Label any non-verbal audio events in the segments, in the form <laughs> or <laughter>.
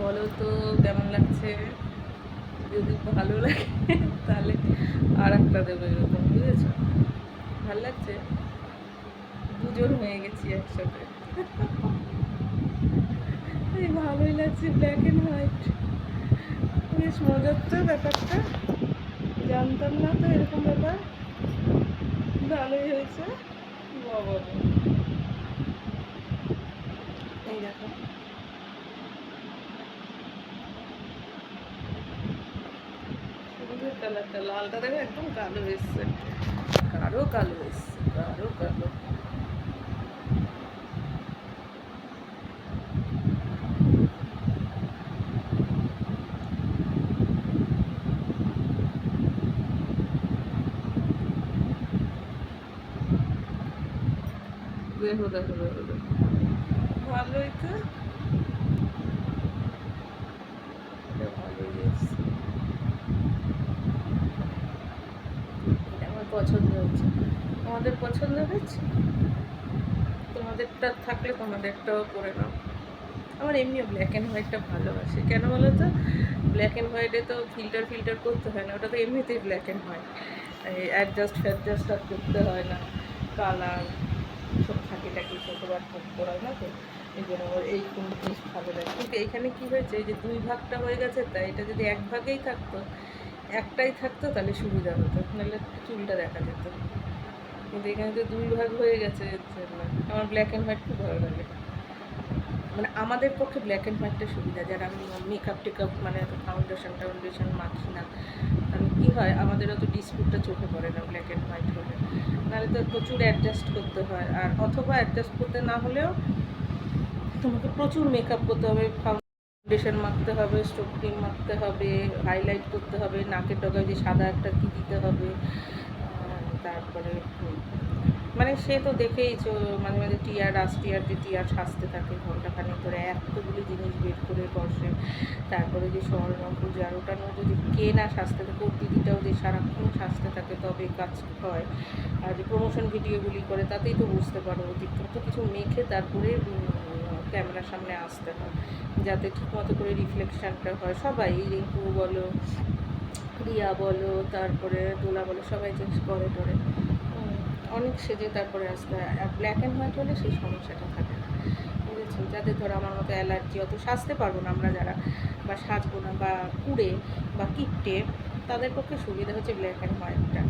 বলো তো, কেমন লাগছে? যদি ভালো লাগে, তাহলে আর একটা দেবো এরকম, বুঝেছ? ভালো লাগছে? দুজন হয়ে গেছি একসাথে। ভালোই লাগছে ব্ল্যাক অ্যান্ড হোয়াইট বেশ মজার তো ব্যাপারটা। জানতাম না তো এরকম ব্যাপার। ভালোই হয়েছে। বাবা এই দেখো। কালারটা লালটা দেখো একদম কালো এসছে। কারও কালো এসছে, কারও কালো। দেখো দেখো দেখো দেখো। ভালোই তো এটা ভালোই এসছে এটা আমার পছন্দ হয়েছে। তোমাদের পছন্দ হয়েছে? তোমাদেরটা থাকলে তোমাদেরটাও করে নাও। আমার এমনিও ব্ল্যাক অ্যান্ড হোয়াইটটা ভালোবাসে কেন বলো তো? ব্ল্যাক অ্যান্ড হোয়াইটে তো ফিল্টার ফিল্টার করতে হয় না। ওটা তো এমনিতেই ব্ল্যাক অ্যান্ড হোয়াইট অ্যাডজাস্ট ফ্যাডজাস্ট আর করতে হয় না। কালার সব থাকি টাকি আর করতে হয় না তো? এই জন্য আমার এই কোন জিনিস ভালো লাগে কিন্তু এখানে কী হয়েছে? যে দুই ভাগটা হয়ে গেছে, তাই এটা যদি এক ভাগেই থাকতো একটাই থাকতো, তাহলে সুবিধা হতো নাহলে চুলটা দেখা যেত। কিন্তু এখানে তো দুই ভাগ হয়ে গেছে আমার ব্ল্যাক অ্যান্ড হোয়াইট খুব ভালো লাগে। মানে আমাদের পক্ষে ব্ল্যাক অ্যান্ড হোয়াইটটা সুবিধা, যারা আমি মেকআপ টেকআপ মানে ফাউন্ডেশন টাউন্ডেশন মাখি না, তাহলে কী হয়, আমাদের অত ডিসপুটটা চোখে পড়ে না ব্ল্যাক অ্যান্ড হোয়াইট হলে। নাহলে তো প্রচুর অ্যাডজাস্ট করতে হয়। আর অথবা অ্যাডজাস্ট করতে না হলেও তোমাকে প্রচুর মেকআপ করতে হবে ফাউন্ডেশন মাখতে হবে স্টোভ ক্রিম মাখতে হবে হাইলাইট করতে হবে, নাকের ডগায় যে সাদা একটা কী দিতে হবে তারপরে মানে সে তো দেখেই মাঝে মাঝে টিয়ার রাস টিয়ার যে টিয়ার সাজতে থাকে ঘন্টাখানেক ধরে, এতগুলি জিনিস বের করে বসে। তারপরে যে স্বর্ণ পূজার ওটানো যদি কে না সাজতে থাকে, ওর দিদিটাও যে সারাক্ষণ সাজতে থাকে, তবে কাজ হয়। আর যে প্রমোশন ভিডিওগুলি করে, তাতেই তো বুঝতে পারো যে কত কিছু মেখে তারপরে ক্যামেরার সামনে আসতে হয়, যাতে ঠিকমতো করে রিফ্লেকশানটা হয়। সবাই রিঙ্কু বলো, রিয়া বলো, তারপরে দোলা বলো, সবাই যে করে টরে অনেক সেজে তারপরে আসতে হয়। আর ব্ল্যাক অ্যান্ড হোয়াইট হলে সেই সমস্যাটা থাকে না, বুঝেছ? যাদের ধরো আমার মতো অ্যালার্জি অত সাজতে পারব না আমরা যারা, বা সাজবো না, বা কুড়ে, বা কিপটে, তাদের পক্ষে সুবিধা হচ্ছে ব্ল্যাক অ্যান্ড হোয়াইটটা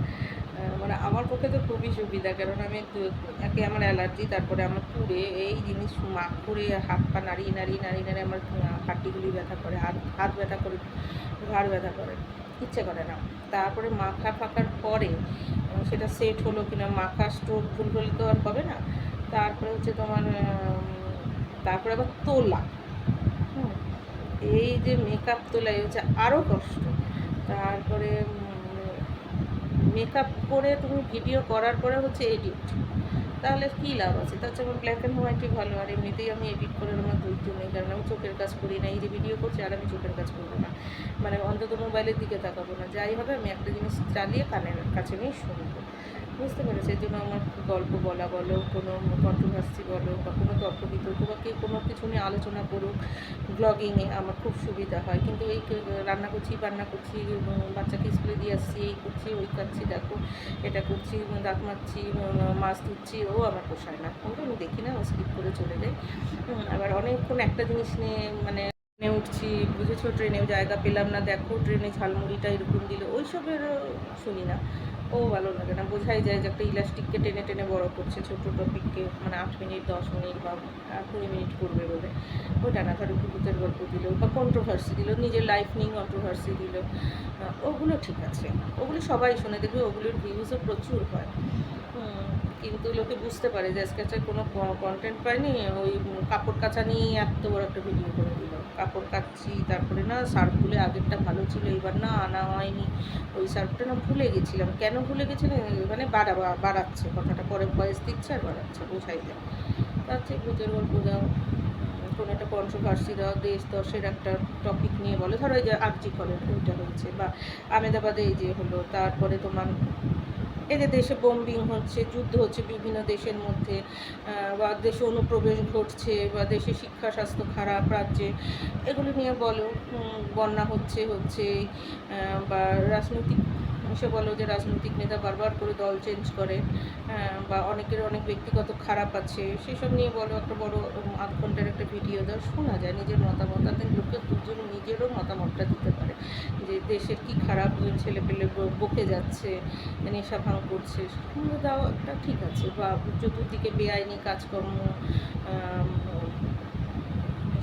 মানে আমার পক্ষে তো খুবই সুবিধা, কারণ আমি একে আমার অ্যালার্জি, তারপরে আমার পুড়ে, এই জিনিস মাখ করে হাত পা নাড়িয়ে নাড়িয়ে নাড়িয়ে নাড়িয়ে আমার হাড্ডিগুলি ব্যথা করে, হাত হাত ব্যথা করে, ঘাড় ব্যথা করে, ইচ্ছে করে না। তারপরে মাখা ফাঁকার পরে সেটা সেট হলো কিনা, মাখা স্ট্রোক ভুল হলে তো আর হবে না। তারপরে হচ্ছে তোমার তারপরে আবার তোলা। এই যে মেকআপ তোলাই হচ্ছে আরও কষ্ট। তারপরে মেকআপ করে তুমি ভিডিও করার পরে হচ্ছে এডিট তাহলে কী লাভ আছে? তার চেয়ে ব্ল্যাক অ্যান্ড হোয়াইটই ভালো। আর এমনিতেই আমি এডিট করে আমার ধৈর্য নেই। কারণ আমি চোখের কাজ করি না। এই যে ভিডিও করছি, আর আমি চোখের কাজ করব না। মানে অন্তত মোবাইলের দিকে তাকাবো না। যাই হবে, আমি একটা জিনিস চালিয়ে কানের কাছে নিয়ে শুনব। বুঝতে পেরেছি, এই জন্য আমার গল্প বলা বলো, কোনো কন্ট্রোভার্সি বলো বা কোনো তর্ক বিতর্ক বা কেউ কোনো কিছু নিয়ে আলোচনা করুক ব্লগিংয়ে আমার খুব সুবিধা হয়। কিন্তু এই রান্না করছি, বান্না করছি বাচ্চাকে স্কুলে দিয়ে আসছি, এই করছি, ওই খাচ্ছি, দেখো, এটা করছি, দাঁত মারছি মাছ ধুচ্ছি ও আমার পোষায় না। ওগুলো আমি দেখি না, ও স্কিপ করে চলে যাই আবার অনেকক্ষণ একটা জিনিস নিয়ে মানে ট্রেনে উঠছি, বুঝেছ? ট্রেনেও জায়গা পেলাম না, দেখো, ট্রেনে ঝালমুড়িটা এরকম দিল ওইসবের শুনি না। ও ভালো লাগে না, বোঝাই যায় যে একটা ইলাস্টিককে টেনে টেনে বড় করছে ছোটো টপিককে মানে আট মিনিট, দশ মিনিট বা কুড়ি মিনিট করবে বলে। ওটা না ধরো কুকুরের গল্প দিল, বা কন্ট্রোভার্সি দিল, নিজের লাইফ নিয়ে কন্ট্রোভার্সি দিল। ওগুলো ঠিক আছে, ওগুলো সবাই শুনে, দেখবে ওগুলোর ভিউজও প্রচুর হয়। কিন্তু লোকে বুঝতে পারে যে একটা কোনো কন্টেন্ট পায়নি, ওই কাপড় কাচা নিয়ে এত বড় একটা ভিডিও করে দিল। কাপড় কাচ্ছি, তারপরে না সার্ফগুলো আগেরটা ভালো ছিল এবার না আনা হয়নি। ওই সার্ফটা না ভুলে গেছিলাম। কেন ভুলে গেছিলাম? মানে বাড়া, বাড়াচ্ছে, কথাটা পরে ভয়েস দিচ্ছে আর বাড়াচ্ছে, বোঝাই যায়। তার চেয়ে ভূতের গল্প দাও। কোনো একটা কন্ট্রোভার্সি দাও, দেশ দশের একটা টপিক নিয়ে বলে। ধরো এই যে আর্জি কলের ওইটা হয়েছে। বা আমেদাবাদে এই যে হলো, তারপরে তোমার যে দেশে বোম্বিং হচ্ছে, যুদ্ধ হচ্ছে বিভিন্ন দেশের মধ্যে বা দেশে অনুপ্রবেশ ঘটছে, বা দেশে শিক্ষা, স্বাস্থ্য খারাপ, রাজ্যে, এগুলো নিয়ে বলো বন্যা হচ্ছে হচ্ছে বা রাজনৈতিক সে বলো যে রাজনৈতিক নেতা বারবার করে দল চেঞ্জ করে বা অনেকের অনেক ব্যক্তিগত খারাপ আছে, সেসব নিয়ে বলো, একটা বড় আধ ঘণ্টার একটা ভিডিও দাও, শোনা যায় নিজের মতামত তাতে লোকের দুজন নিজেরও মতামতটা দিতে পারে, যে দেশের কি খারাপ ছেলে পেলে বকে যাচ্ছে, নেশা ভাঙ করছে, সেগুলো দাও একটা ঠিক আছে, বা চতুর্দিকে বেআইনি কাজকর্ম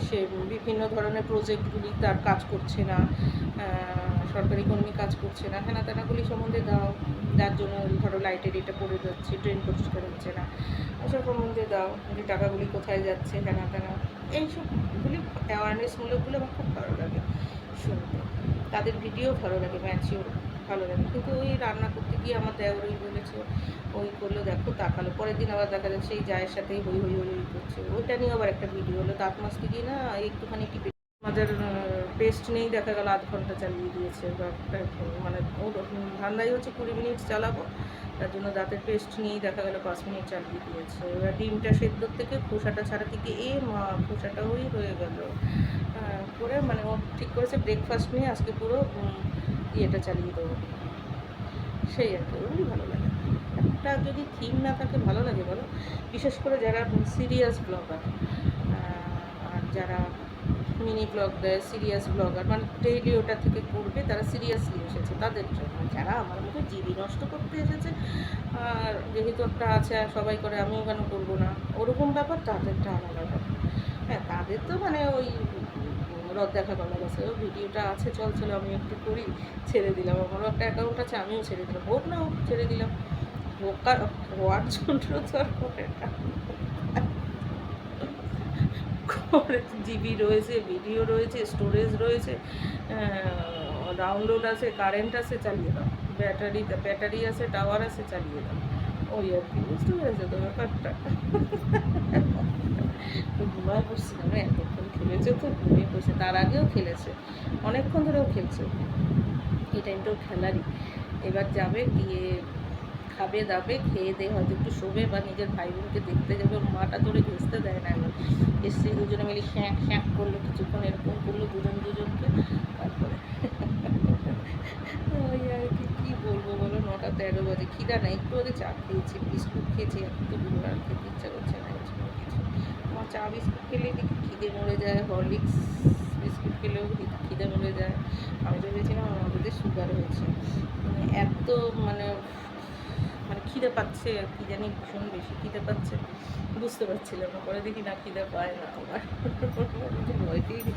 সে বিভিন্ন ধরনের প্রজেক্টগুলি তার কাজ করছে না সরকারি কর্মী কাজ করছে না হ্যানা তেনাগুলি সম্বন্ধে দাও যার জন্য ধরো লাইটের এটা পড়ে যাচ্ছে ট্রেন পরিষ্কার হচ্ছে না। এসব সম্বন্ধে দাও, যে টাকাগুলি কোথায় যাচ্ছে হ্যানা তেনা এইসবগুলি অ্যাওয়ারনেসমূলকগুলো আমার খুব ভালো লাগে শুনতে। তাদের ভিডিও ভালো লাগে ম্যাচিওর ভালো লাগে। কিন্তু ওই রান্না করতে গিয়ে আমার দেওর ওই বলেছে, ওই করল, দেখো তাকালো। পরের দিন আবার দেখা যাচ্ছে এই জায়ের সাথেই হই হই হই করছে। ওইটা নিয়ে আবার একটা ভিডিও হলো। দাঁত মাজতে গিয়ে না একটুখানি টিপে আমাদের পেস্ট নেই, দেখা গেল আধ ঘণ্টা চালিয়ে দিয়েছে। বা মানে ওর ধান্দাই হচ্ছে কুড়ি মিনিট চালাবো। তার জন্য দাঁতের পেস্ট নিয়েই দেখা গেল পাঁচ মিনিট চালিয়ে দিয়েছে। এবার ডিমটা সেদ্ধর থেকে খোসাটা ছাড়া থেকে এ মা খোসাটা ওই হয়ে গেল। করে মানে ও ঠিক করেছে ব্রেকফাস্ট নিয়ে। আজকে পুরো ইয়েটা চালিয়ে দেবো? সেই আর কি ওগুলি ভালো লাগে। একটা যদি থিম না থাকে, ভালো লাগে বলো। বিশেষ করে যারা সিরিয়াস ব্লগার আর যারা মিনি ব্লগ দেয় সিরিয়াস ব্লগার মানে ডেইলি ওটা থেকে করবে তারা সিরিয়াসলি এসেছে, তাদের জন্য। যারা আমার মতো জিবি নষ্ট করতে এসেছে, আর যেহেতু একটা আছে সবাই করে, আমিও কেন করব না? ওরকম ব্যাপার তাদেরটা আলাদা হ্যাঁ তাদের তো মানে ওই রদ দেখা গেছে ও ভিডিওটা আছে, চল চলো আমি একটু করি, ছেড়ে দিলাম। আমারও একটা অ্যাকাউন্ট আছে, আমিও ছেড়ে দিলাম। হোক না হোক, ছেড়ে দিলাম। হোকার হওয়ার জন্য তো আর করে। জিবি রয়েছে, ভিডিও রয়েছে স্টোরেজ রয়েছে ডাউনলোড আছে কারেন্ট আছে, চালিয়ে দাও। ব্যাটারি ব্যাটারি আছে টাওয়ার আছে, চালিয়ে দাও। ওই আর কি, বুঝতে পেরেছ তো ব্যাপারটা? ঘুমায় পড়ছিলাম এতক্ষণ খেলেছে তো, ঘুমিয়ে পড়ছে। তার আগেও খেলেছে। অনেকক্ষণ ধরেও খেলছে। এই টাইমটাও খেলারই। এবার যাবে, গিয়ে খাবে দাবে, খেয়ে দিয়ে হয়তো একটু শোবে বা নিজের ভাই বোনকে দেখতে যাবে। ওর মাটা ধরে ঘেসতে দেয় না এবার। এসে দুজনে মিলে শ্যাঁক শ্যাঁক করল, কিছুক্ষণ এরকম করল দুজন দুজনকে। তারপরে ওই আর কি, কী বলব বলো? নটা তেরো বাজে। খিদা না একটু আগে চা খেয়েছি, বিস্কুট খেয়েছি এখন তো আর খেতে ইচ্ছা করছে না কিছু। আমার চা বিস্কুট খেলে দেখি খিদে মরে যায়, হরলিক্স বিস্কুট খেলেও খিদে মরে যায়। আমি তো ভেবেছিলাম আমাদের সুগার হয়েছে। মানে এত মানে মানে খিদে পাচ্ছে আর কি জানি ভীষণ বেশি খিদে পাচ্ছে। বুঝতে পারছিলাম পরে দেখি না খিদে পায় না আমার <laughs>